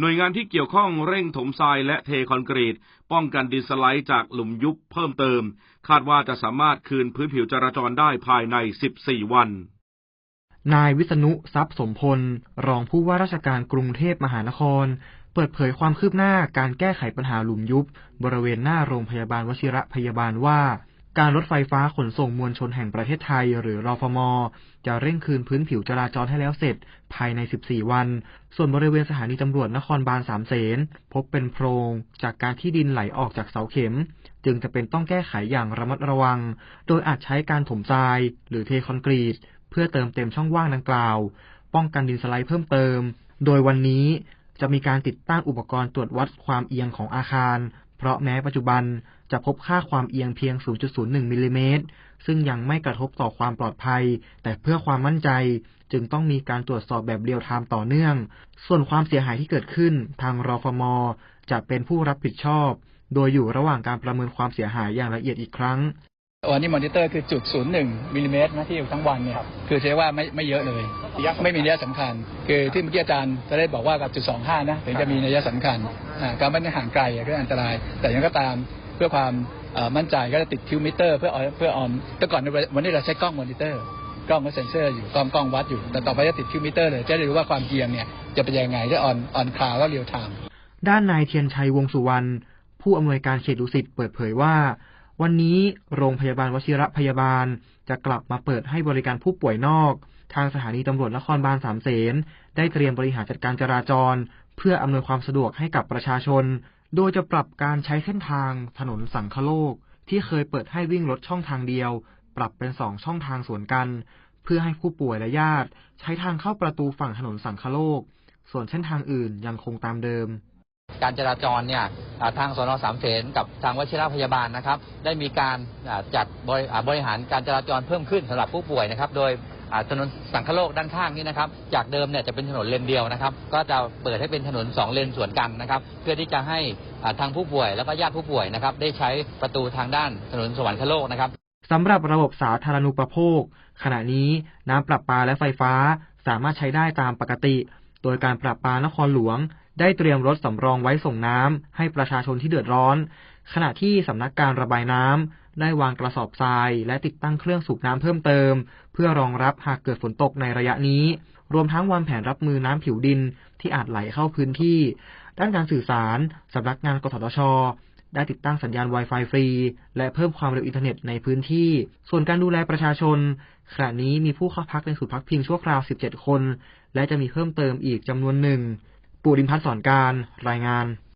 หน่วยงานที่เกี่ยวข้องเร่งถมทรายและเทคอนกรีต ป้องกันดินสไลด์จากหลุมยุบเพิ่มเติม คาดว่าจะสามารถคืนพื้นผิวจราจรได้ภายใน 14 วัน นายวิษณุทรัพย์สมพล รองผู้ว่าราชการกรุงเทพมหานคร เปิดเผยความคืบหน้าการแก้ไขปัญหาหลุมยุบบริเวณหน้าโรงพยาบาลวชิระพยาบาลว่า การรถไฟฟ้าขนส่งมวลชนแห่งประเทศไทย หรือรอฟมจะเร่งคืนพื้นผิวจราจรให้แล้วเสร็จ ภายใน 14 วัน ส่วนบริเวณสถานีตำรวจนครบาลสามเสนพบเป็นโพรง จากการที่ดินไหลออกจากเสาเข็ม จึงจะเป็นต้องแก้ไขอย่างระมัดระวัง โดยอาจใช้การถมทราย หรือเทคอนกรีต เพื่อเติมเต็มช่องว่างดังกล่าว ป้องกันดินสไลด์เพิ่มเติม โดยวันนี้จะมีการติดตั้งอุปกรณ์ตรวจวัดความเอียงของอาคาร เพราะแม้ปัจจุบันจะพบค่าความเอียงเพียง 0.01 มิลลิเมตร ซึ่งยังไม่กระทบต่อความปลอดภัย แต่เพื่อความมั่นใจจึงต้องมีการตรวจสอบแบบเรียลไทม์ต่อเนื่อง ส่วนความเสียหายที่เกิดขึ้น ทางรฟม จะเป็นผู้รับผิดชอบ โดยอยู่ระหว่างการประเมินความเสียหายอย่างละเอียดอีกครั้งวันนี้มอนิเตอร์คือจุด 01มิลลิเมตรนะที่อยู่ทั้งวันเนี่ยคือใช้ว่าไม่ไม่เยอะเลย ไม่มีนัยสำคัญคือที่เมื่อกี้อาจารย์จะได้บอกว่ากับจุด25นะถึงจะมีนัยสำคัญอ่าการไม่ได้ห่างไกลอะก็อันตราย แต่ยังก็ตามเพื่อความเอ่อมั่นใจก็จะติดคิวมิเตอร์เพื่อเอาเพื่อออนแต่ก่อนวันนี้เราใช้กล้องมอนิเตอร์กล้องก็เซ็นเซอร์อยู่กล้องกล้องวัดอยู่ แต่ต่อไปจะติดคิวมิเตอร์เลยจะได้รู้ว่าความเอียงเนี่ยจะเป็นยังไงจะออนออนคลาวแล้วเรียลไทม์ด้านนายเทียนชัยวงสุวรรณผู้อำนวยการเขตดุสิตเปิดเผยว่า วันนี้โรงพยาบาลวชิระพยาบาลจะกลับมาเปิดให้บริการผู้ป่วยนอก ทางสถานีตำรวจนครบาลสามเสนได้เตรียมบริหารจัดการจราจร เพื่ออำนวยความสะดวกให้กับประชาชน โดยจะปรับการใช้เส้นทางถนนสังคโลก ที่เคยเปิดให้วิ่งรถช่องทางเดียว ปรับเป็นสองช่องทางสวนกัน เพื่อให้ผู้ป่วยและญาติ ใช้ทางเข้าประตูฝั่งถนนสังคโลก ส่วนเส้นทางอื่นยังคงตามเดิมการจราจรเนี่ยทางสนสามเสนกับทางวชิรพยาบาลนะครับ ได้มีการจัดบริหารการจราจรเพิ่มขึ้นสำหรับผู้ป่วยนะครับ โดย ถนนสังคโลกด้านข้างนี้นะครับจากเดิมเนี่ยจะเป็นถนนเลนเดียวนะครับ ก็จะเปิดให้เป็นถนนสองเลนสวนกันนะครับ เพื่อที่จะให้ทางผู้ป่วยแล้วก็ญาติผู้ป่วยนะครับ ได้ใช้ประตูทางด้านถนนสวรรคโลกนะครับสำหรับระบบสาธารณูปโภค ขณะนี้น้ำประปาและไฟฟ้าสามารถใช้ได้ตามปกติ โดยการประปานครหลวง ได้เตรียมรถสำรองไว้ส่งน้ำให้ประชาชนที่เดือดร้อน ขณะที่สำนักการระบายน้ำ ได้วางกระสอบทราย และติดตั้งเครื่องสูบน้ำเพิ่มเติม เพื่อรองรับหากเกิดฝนตกในระยะนี้ รวมทั้งวางแผนรับมือน้ำผิวดินที่อาจไหลเข้าพื้นที่ ด้านการสื่อสารสำนักงานกสทชได้ติดตั้งสัญญาณ Wi-Fi ฟรี และเพิ่มความเร็วอินเทอร์เน็ตในพื้นที่ ส่วนการดูแลประชาชน ขณะนี้มีผู้เข้าพักในศูนย์พักพิงชั่วคราว 17 คน และจะมีเพิ่มเติมอีกจำนวนหนึ่ง ปูริมพัฒน์สอนการ รายงาน